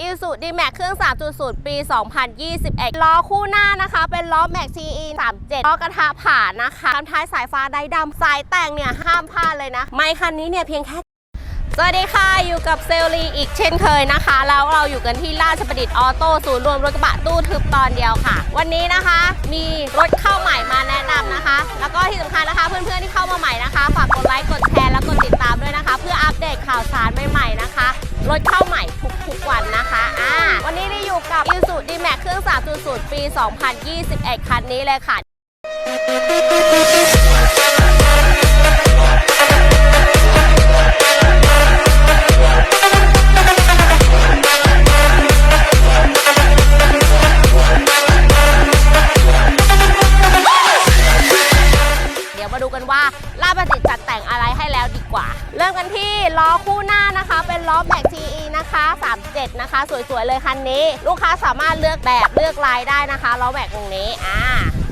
อีซูดีแม็กเครื่อง 3.0 ปี 2021 ล้อคู่หน้านะคะ เป็นล้อแม็ก CE 37ล้อกระทะผ่านนะคะทำท้ายสายฟ้าได้ดำสายแต่งเนี่ย ห้ามพลาดเลยนะ ไม่คันนี้เนี่ย เพียงแค่ สวัสดีค่ะอยู่กับเซลลีอีกเช่นเคยนะคะ แล้วเราอยู่กันที่ราชประดิษฐ์ออโต้ศูนย์รวมรถกระบะตู้ทึบตอนเดียวค่ะ วันนี้นะคะ มีรถเข้าใหม่มาแนะนำนะคะ แล้วก็ที่สำคัญนะคะ เพื่อนๆที่เข้ามาใหม่นะคะฝากกดไลค์กดแชร์และกดติดตามด้วยนะคะ เพื่ออัปเดตข่าวสารใหม่ๆนะคะ รถเข้าใหม่ทุกๆวันนะคะอ่าวันนี้ได้อยู่กับ i s u d m a x เครื่อง 3.0 ปี 2021 คันนี้เลยค่ะ น้านะคะเป็นล้อแม็ก TE นะคะ 37 นะคะ สวยๆเลยคันนี้ ลูกค้าสามารถเลือกแบบเลือกลายได้นะคะล้อแม็กตรงนี้อ่า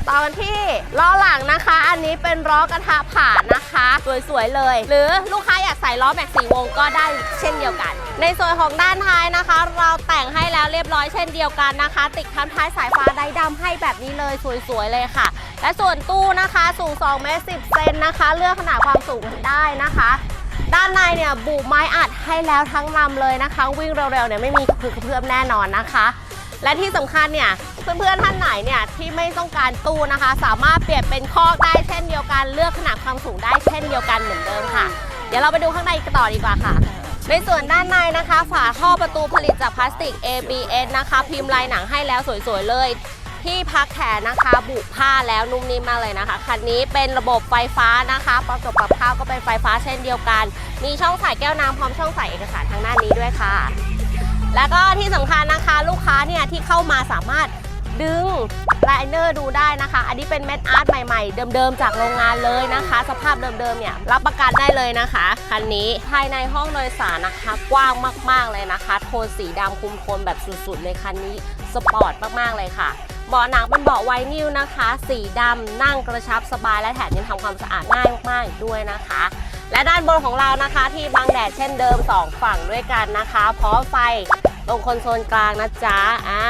ต่อกันที่ล้อหลังนะคะ อันนี้เป็นล้อกระทะผ่านนะคะ สวยๆเลย หรือลูกค้าอยากใส่ล้อแม็กสี่วงก็ได้เช่นเดียวกัน ในส่วนของด้านท้ายนะคะ เราแต่งให้แล้วเรียบร้อยเช่นเดียวกันนะคะ ติดคันท้ายสายฟ้าได้ดำให้แบบนี้เลยสวยๆเลยค่ะ และส่วนตู้นะคะสูง2เมตร10เซนนะคะ เลือกขนาดความสูงได้นะคะานในเนี่ยบุไม้อัดให้แล้วทั้งลำเลยนะคะ วิ่งเร็วๆเนี่ยไม่มีกระพือเพื่อมแน่นอนนะคะ และที่สำคัญเนี่ยเพื่อนๆท่านไหนเนี่ยที่ไม่ต้องการตู้นะคะ สามารถเปลี่ยนเป็นคอกได้เช่นเดียวกันเลือกขนาดความสูงได้เช่นเดียวกันเหมือนเดิมค่ะ เดี๋ยวเราไปดูข้างในกันต่อดีกว่าค่ะ ในส่วนด้านในนะคะ ฝาท่อประตูผลิตจากพลาสติก ABS นะคะ พิมพ์ลายหนังให้แล้วสวยๆเลย ที่พักแขนนะคะ บุผ้าแล้วนุ่มนิ่มมากเลยนะคะ คันนี้เป็นระบบไฟฟ้านะคะประกอบกับข้าวก็เป็นไฟฟ้าเช่นเดียวกัน มีช่องใส่แก้วน้ำพร้อมช่องใส่เอกสารทางด้านี้ด้วยค่ะ แล้วก็ที่สำคัญนะคะ ลูกค้าเนี่ยที่เข้ามาสามารถ ดึงไลเนอร์ดูได้นะคะ อันนี้เป็นเม็ดอาร์ตใหม่ๆ เดิมๆ จากโรงงานเลยนะคะ สภาพเดิมๆ เนี่ยรับประกันได้เลยนะคะ คันนี้ภายในห้องโดยสารนะคะ กว้างมากๆเลยนะคะ โทนสีดำคุมโทนแบบสุดๆเลยคันนี้สปอร์ตมากๆเลยค่ะเบาะหนังเป็นเบาะไวนิลนะคะ สีดำนั่งกระชับสบายและแถมยังทำความสะอาดง่ายมากๆอีกด้วยนะคะ และด้านบนของเรานะคะ ที่บังแดดเช่นเดิม 2 ฝั่งด้วยกันนะคะพร้อมไฟ ตรงคอนโซลกลางนะจ๊ะอ่า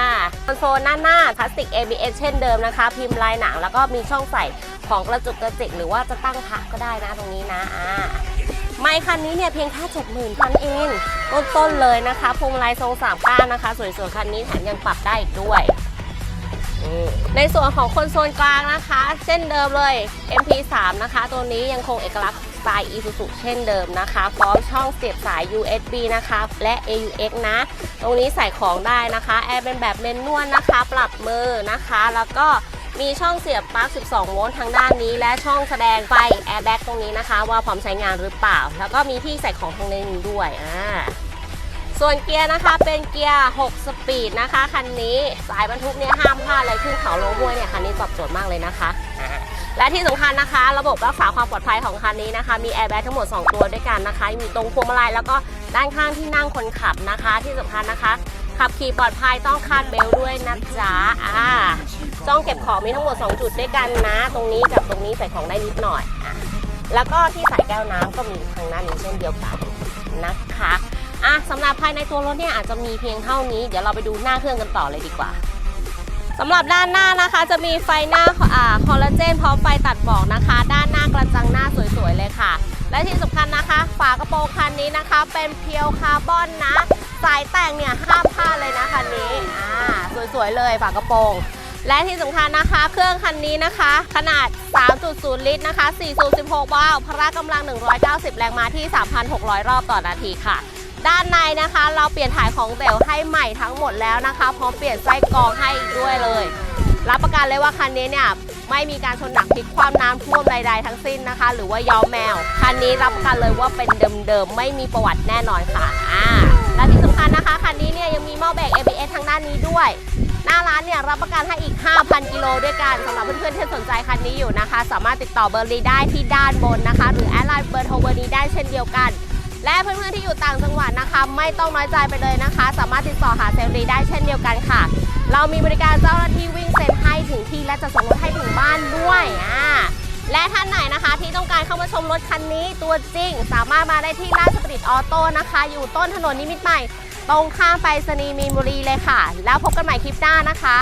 คอนโซลหน้าหน้าพลาสติก ABS เช่นเดิมนะคะ พิมพ์ลายหนังแล้วก็มีช่องใส่ของกระจุกกระจิกหรือว่าจะตั้งพักก็ได้นะตรงนี้นะอ่าไม่คันนี้เนี่ยเพียงแค่70,000พันเองต้นๆเลยนะคะพวงมาลัยทรงสามก้านนะคะ สวยๆคันนี้แถมยังปรับได้อีกด้วย ในส่วนของคอนโซลกลางนะคะ เช่นเดิมเลย MP3 นะคะ ตัวนี้ยังคงเอกลักษณ์ สไตล์ Isuzu เช่นเดิมนะคะ พร้อมช่องเสียบสาย USB นะคะ และ AUX นะ ตรงนี้ใส่ของได้นะคะแอร์เป็นแบบเมนนวลนะคะ ปรับมือนะคะ แล้วก็มีช่องเสียบปลั๊ก 12 โวลต์ทางด้านนี้ และช่องแสดงไฟ Airbag ตรงนี้นะคะ ว่าพร้อมใช้งานหรือเปล่า แล้วก็มีที่ใส่ของทางในนี้ด้วยอ่าส่วนเกียร์นะคะเป็นเกียร์ 6 สปีดนะคะ คันนี้สายบรรทุกเนี่ยห้ามพลาดเลยขึ้นเขาลงห้วยเนี่ยคันนี้ตอบโจทย์มากเลยนะคะ และที่สำคัญนะคะ ระบบรักษาความปลอดภัยของคันนี้นะคะ มีแอร์แบ็กทั้งหมด 2 ตัวด้วยกันนะคะ มีตรงพวงมาลัยแล้วก็ด้านข้างที่นั่งคนขับนะคะ ที่สำคัญนะคะ ขับขี่ปลอดภัยต้องคาดเบลต์ด้วยนะจ๊ะอ่าช่องเก็บของมีทั้งหมด 2 จุดด้วยกันนะ ตรงนี้กับตรงนี้ใส่ของได้นิดหน่อยอะแล้วก็ที่ใส่แก้วน้ำก็มีทางด้านนี้เช่นเดียวกันนะคะอะสำหรับภายในตัวรถเนี่ยอาจจะมีเพียงเท่านี้ เดี๋ยวเราไปดูหน้าเครื่องกันต่อเลยดีกว่า สำหรับด้านหน้านะคะ จะมีไฟหน้าอ่าคอลลาเจนพร้อมไฟตัดหมอกนะคะ ด้านหน้ากระจังหน้าสวยๆเลยค่ะ และที่สำคัญนะคะ ฝากระโปรงคันนี้นะคะ เป็นเพียวคาร์บอนนะ สายแต่งเนี่ยห้ามพลาดเลยนะคันนี้อ่าสวยๆเลยฝากระโปรงและที่สำคัญนะคะ เครื่องคันนี้นะคะ ขนาด 3.0 ลิตรนะคะ4สูบ16วาล์วพละกำลัง 190 แรงม้าที่ 3,600 รอบต่อนาทีค่ะ ด้านในนะคะ เราเปลี่ยนถ่ายของเต๋วให้ใหม่ทั้งหมดแล้วนะคะพร้อมเปลี่ยนไส้กรองให้อีกด้วยเลย รับประกันเลยว่าคันนี้เนี่ยไม่มีการชนหนักพลิกความน้ำท่วมใดๆทั้งสิ้นนะคะ หรือว่าย้อมแมว คันนี้รับประกันเลยว่าเป็นเดิมๆไม่มีประวัติแน่นอนค่ะอ่าและที่สำคัญนะคะคันนี้เนี่ยยังมีหม้อแบก ABS ทางด้านนี้ด้วย หน้าร้านเนี่ยรับประกันให้อีก 5,000 กิโลด้วยกันสำหรับเพื่อนๆที่สนใจคันนี้อยู่นะคะ สามารถติดต่อเบอร์นี้ได้ที่ด้านบนนะคะ หรือแอดไลน์เบอร์โทรเบอร์นี้ได้เช่นเดียวกัน และเพื่อนๆที่อยู่ต่างจังหวัดนะคะ ไม่ต้องน้อยใจไปเลยนะคะ สามารถติดต่อหาเซลล์ดีได้เช่นเดียวกันค่ะ เรามีบริการเจ้าหน้าที่วิ่งเซ็นให้ถึงที่และจะส่งรถให้ถึงบ้านด้วยอ่าและท่านไหนนะคะที่ต้องการเข้ามาชมรถคันนี้ตัวจริง สามารถมาได้ที่ราชประดิษฐ์ออโต้นะคะ อยู่ต้นถนนนิมิตรใหม่ ตรงข้ามไปรษณีมีนบุรีเลยค่ะ แล้วพบกันใหม่คลิปหน้านะคะ